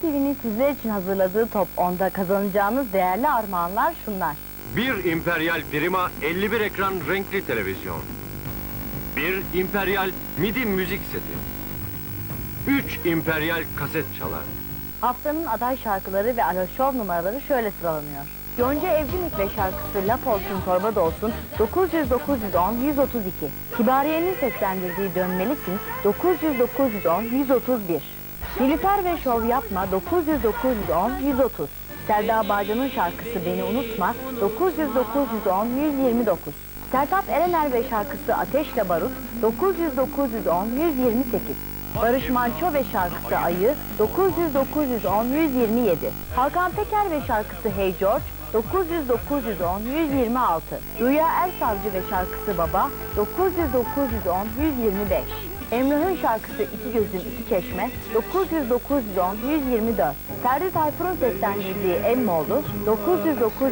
TV'nin sizler için hazırladığı Top 10'da kazanacağınız değerli armağanlar şunlar. Bir İmperial Prima 51 ekran renkli televizyon. Bir İmperial MIDI müzik seti. Üç İmperial kaset çalar. Haftanın aday şarkıları ve alo şov numaraları şöyle sıralanıyor. Yonca Evcimik ve şarkısı Laf Olsun Torba da Olsun 900 910 132. Kibariye'nin seslendirdiği Dönmelisin 900 910 131. Nilüfer ve Şov Yapma 900 910 130. Selda Bağcan'ın şarkısı Beni Unutma 900 910 129. Sertab Erener ve şarkısı Ateşle Barut 900 910 128. Barış Manço ve şarkısı Ayı 900 910 127. Hakan Peker ve şarkısı Hey George 900 910 126. Rüya Ersavcı ve şarkısı Baba 900 910 125. Emrah'ın şarkısı İki Gözüm İki Çeşme 900 910 124. Ferdi Tayfur'un seslendirdiği Emmoğlu 900 910